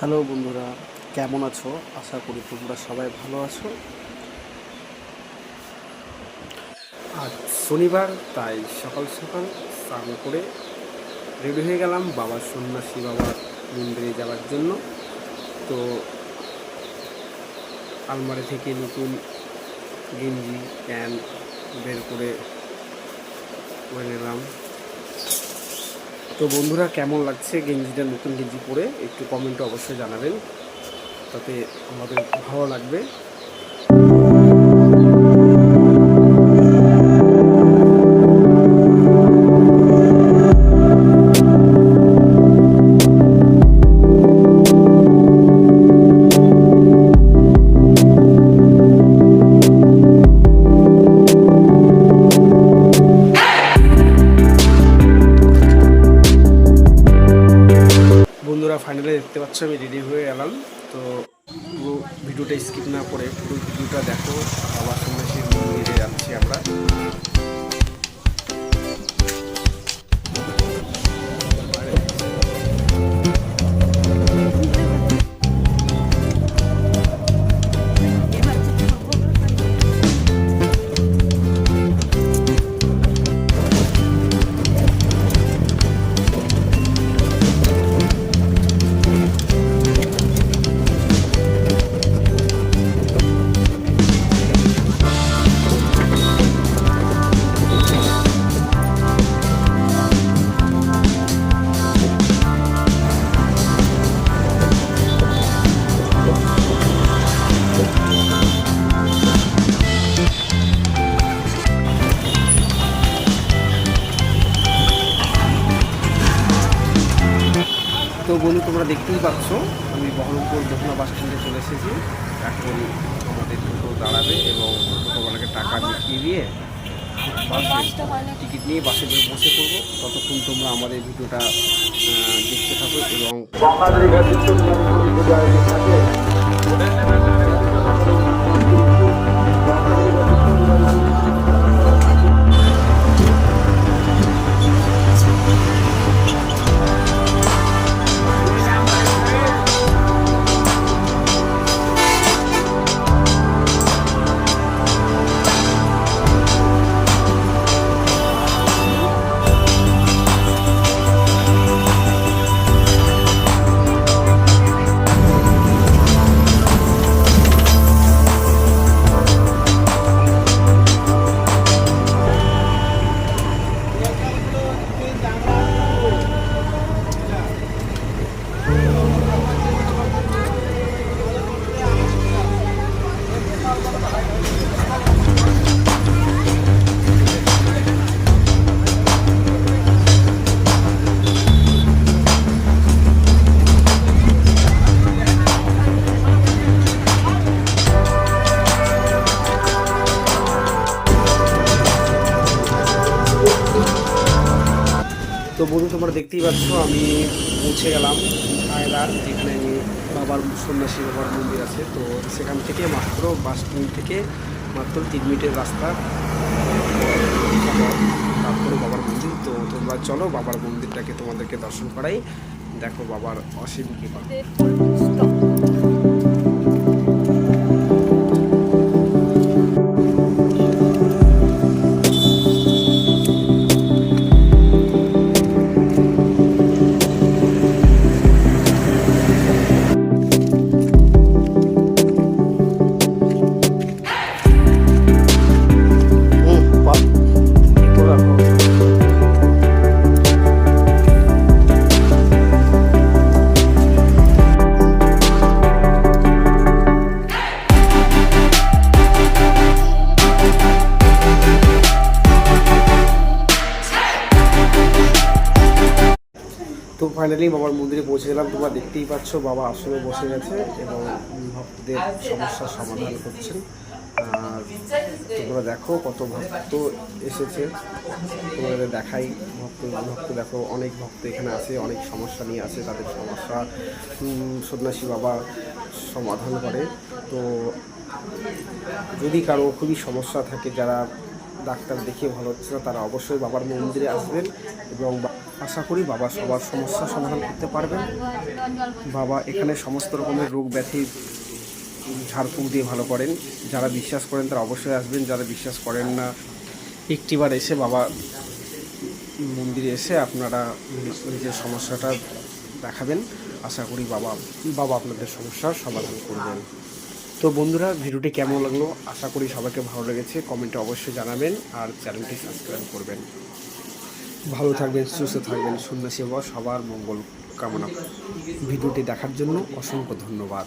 Hello বন্ধুরা, কেমন আছো? আশা করি তোমরা সবাই ভালো আছো। আজ শনিবার, তাই সকাল সকাল স্নান করে রেডি হয়ে গেলাম বাবার সন্ন্যাসী বাবার মন্দিরে যাওয়ার জন্য। তো আলমারি থেকে নতুন গেঞ্জি, প্যান্ট বের করে করে নিলাম। তো বন্ধুরা, কেমন লাগছে গেঞ্জিটা, নতুন গেঞ্জি পরে? একটু কমেন্টে অবশ্যই জানাবেন। তাতে আমাদের ভালো লাগবে। দেখতে পাচ্ছ, আমি রেডি হয়ে এলাম। তো পুরো ভিডিওটা স্কিপ না করে পুরো ভিডিওটা দেখো। আবার সন্ন্যাসীর মন্দিরে যাচ্ছি আমরা। বন্ধু তোমরা দেখতেই পাচ্ছ। আমি বহরমপুর যমুনা বাস স্ট্যান্ডে চলে এসেছি। এখন আমাদের টোটো দাঁড়াবে এবং টোটোওয়ালাকে টাকা মিটিয়ে দিয়ে টিকিট নিয়ে বাসে করে বসে করব ততক্ষণ তোমরা আমাদের ভিডিওটা দেখতে থাকো এবং তো বন্ধু, তোমরা দেখতেই পাচ্ছ, আমি পৌঁছে গেলাম আয়লার যেখানে বাবার সন্ন্যাসী বাবার মন্দির আছে। তো সেখান থেকে মাত্র বাস স্ট্যান্ড থেকে মাত্র তিন মিনিটের রাস্তা। তারপরে বাবার মন্দির। তো তোমরা চলো বাবার মন্দিরটাকে তোমাদেরকে দর্শন করাই। দেখো বাবার অসীম কৃপা। তো ফাইনালি বাবার মন্দিরে পৌঁছে গেলাম। তোমরা দেখতেই পাচ্ছ বাবা আসলে বসে গেছে এবং ভক্তদের সমস্যার সমাধান করছেন। আর তোমরা দেখো কত ভক্ত এসেছে। তোমাদের দেখাই। ভক্ত ভক্ত দেখো, অনেক ভক্ত এখানে আছে, অনেক সমস্যা নিয়ে আছে, তাদের সমস্যা। সন্ন্যাসী বাবা সমাধান করে। তো যদি কারও খুবই সমস্যা থাকে, যারা ডাক্তার দেখিয়ে ভালো হচ্ছে না, তারা অবশ্যই বাবার মন্দিরে আসবেন এবং আশা করি বাবা সবার সমস্যার সমাধান করতে পারবেন। বাবা এখানে সমস্ত রকমের রোগ ব্যাধি ঝাড়ফুঁক দিয়ে ভালো করেন। যারা বিশ্বাস করেন তারা অবশ্যই আসবেন, যারা বিশ্বাস করেন না, একটিবার এসে বাবা মন্দিরে এসে আপনারা নিজের সমস্যাটা দেখাবেন। আশা করি বাবা বাবা আপনাদের সমস্যার সমাধান করবেন। তো বন্ধুরা, ভিডিওটি কেমন লাগল? আশা করি সবাইকে ভালো লেগেছে। কমেন্টে অবশ্যই জানাবেন আর চ্যানেলটি সাবস্ক্রাইব করবেন। ভালো থাকবেন, সুস্থ থাকবেন, সন্ন্যাসী সেবা সবার মঙ্গল কামনা। ভিডিওটি দেখার জন্য অসংখ্য ধন্যবাদ।